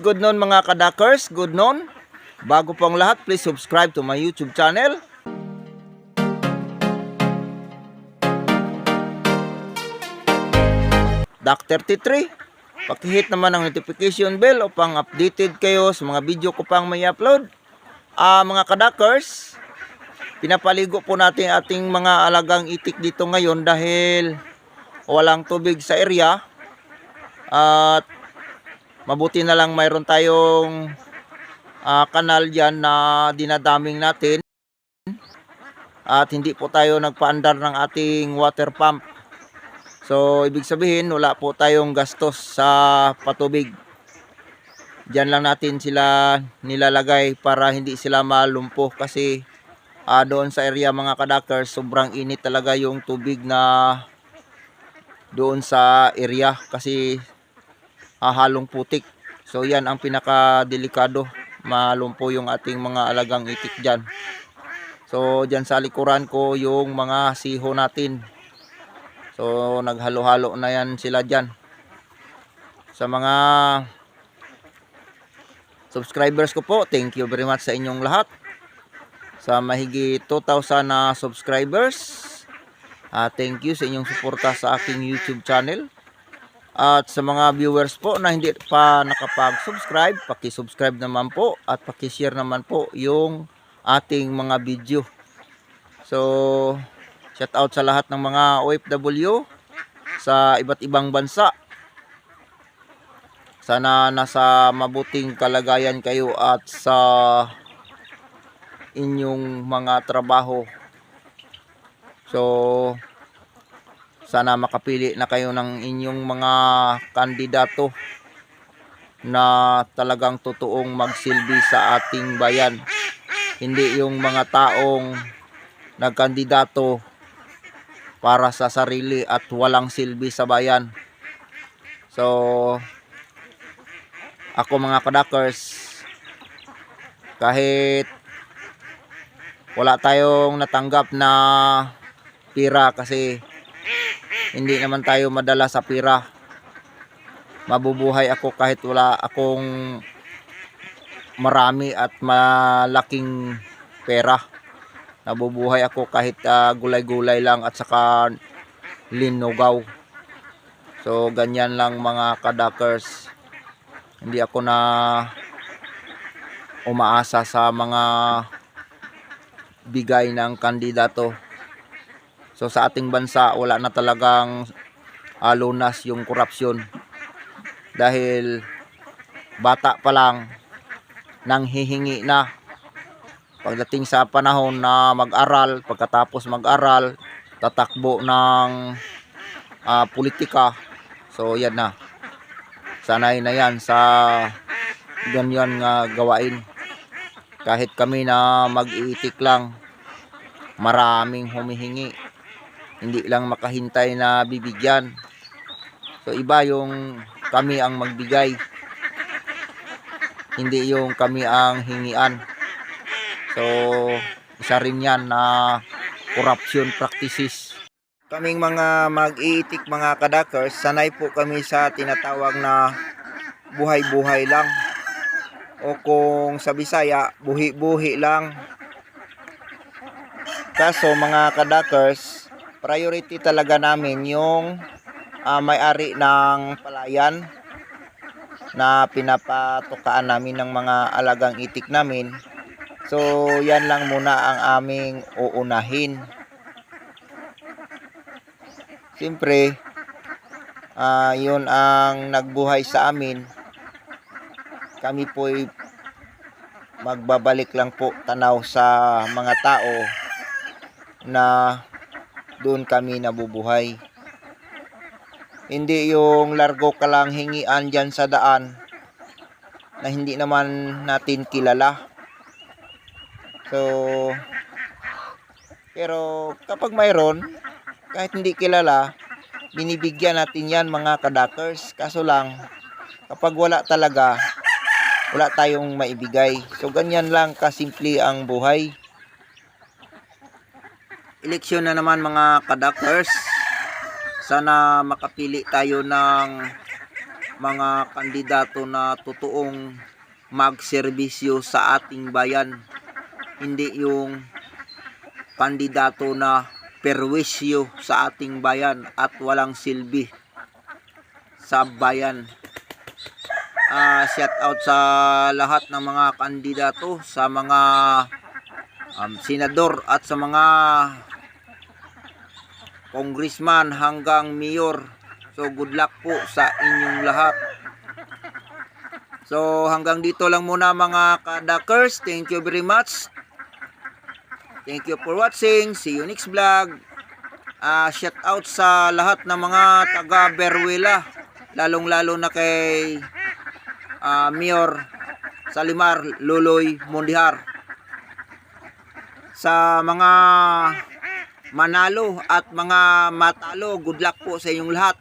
Good noon mga kadakers, good noon. Bago pang lahat, please subscribe to my YouTube channel. Dr. T3, pakihit naman ang notification bell upang updated kayo sa mga video ko pang may upload. Ah, mga kadakers, pinapaligo po natin ating mga alagang itik dito ngayon dahil walang tubig sa area. At mabuti na lang mayroon tayong ah, kanal dyan na dinadaming natin. At hindi po tayo nagpaandar ng ating water pump. So ibig sabihin wala po tayong gastos sa patubig. Dyan lang natin sila nilalagay para hindi sila malumpo kasi ah, doon sa area mga kadakers sobrang init talaga yung tubig na doon sa area. Kasi hahalong putik. So yan ang pinaka-delikado. Malumpo yung ating mga alagang itik dyan. So dyan sa likuran ko yung mga siho natin. So naghalo-halo na yan sila dyan. Sa mga subscribers ko po, thank you very much sa inyong lahat. Sa mahigit 2,000 na subscribers, ah, thank you sa inyong suporta sa aking YouTube channel. At sa mga viewers po na hindi pa nakapag-subscribe, paki-subscribe naman po at paki-share naman po yung ating mga video. So, shout out sa lahat ng mga OFW sa iba't ibang bansa. Sana nasa mabuting kalagayan kayo at sa inyong mga trabaho. So, sana makapili na kayo ng inyong mga kandidato na talagang totoong magsilbi sa ating bayan. Hindi yung mga taong nagkandidato para sa sarili at walang silbi sa bayan. So, ako mga kadakers, kahit wala tayong natanggap na pira kasi hindi naman tayo madala sa pira. Mabubuhay ako kahit wala akong marami at malaking pera. Nabubuhay ako kahit ah, gulay-gulay lang at saka linugaw. So ganyan lang mga kadakers. Hindi ako na umaasa sa mga bigay ng kandidato. So sa ating bansa wala na talagang ah, lunas yung korupsyon. Dahil bata pa lang nang hihingi na pagdating sa panahon na mag-aral, pagkatapos mag-aral, tatakbo ng ah, politika. So yan na. Sanay na yan sa ganyan nga gawain. Kahit kami na mag-iitik lang, maraming humihingi hindi lang makahintay na bibigyan. So iba yung kami ang magbigay. Hindi yung kami ang hingian. So isa rin yan na corruption practices. Kaming mga mag-iitik mga kadakers, sanay po kami sa tinatawag na buhay-buhay lang. O kung sa Bisaya, buhi-buhi lang. Kaso mga kadakers, priority talaga namin yung ah, may-ari ng palayan na pinapatukaan namin ng mga alagang itik namin. So, yan lang muna ang aming uunahin. Siyempre, ah, yun ang nagbuhay sa amin. Kami po'y magbabalik lang po tanaw sa mga tao na doon kami nabubuhay. Hindi yung largo ka lang hingian dyan sa daan na hindi naman natin kilala. So, pero kapag mayroon, kahit hindi kilala, binibigyan natin yan mga kadakers. Kaso lang, kapag wala talaga, wala tayong maibigay. So, ganyan lang kasimple ang buhay eleksyon na naman mga kadakers sana makapili tayo ng mga kandidato na totoong magserbisyo sa ating bayan. Hindi yung kandidato na perwisyo sa ating bayan at walang silbi sa bayan. Ah, shout out sa lahat ng mga kandidato, sa mga um, senador at sa mga congressman hanggang mayor. So good luck po sa inyong lahat. So hanggang dito lang muna mga kadakers. Thank you very much. Thank you for watching. See you next vlog. Ah, shout out sa lahat ng mga taga Berwela, lalong-lalo na kay ah, Mayor Salimar Luloy Mondihar. Sa mga manalo at mga matalo, good luck po sa inyong lahat.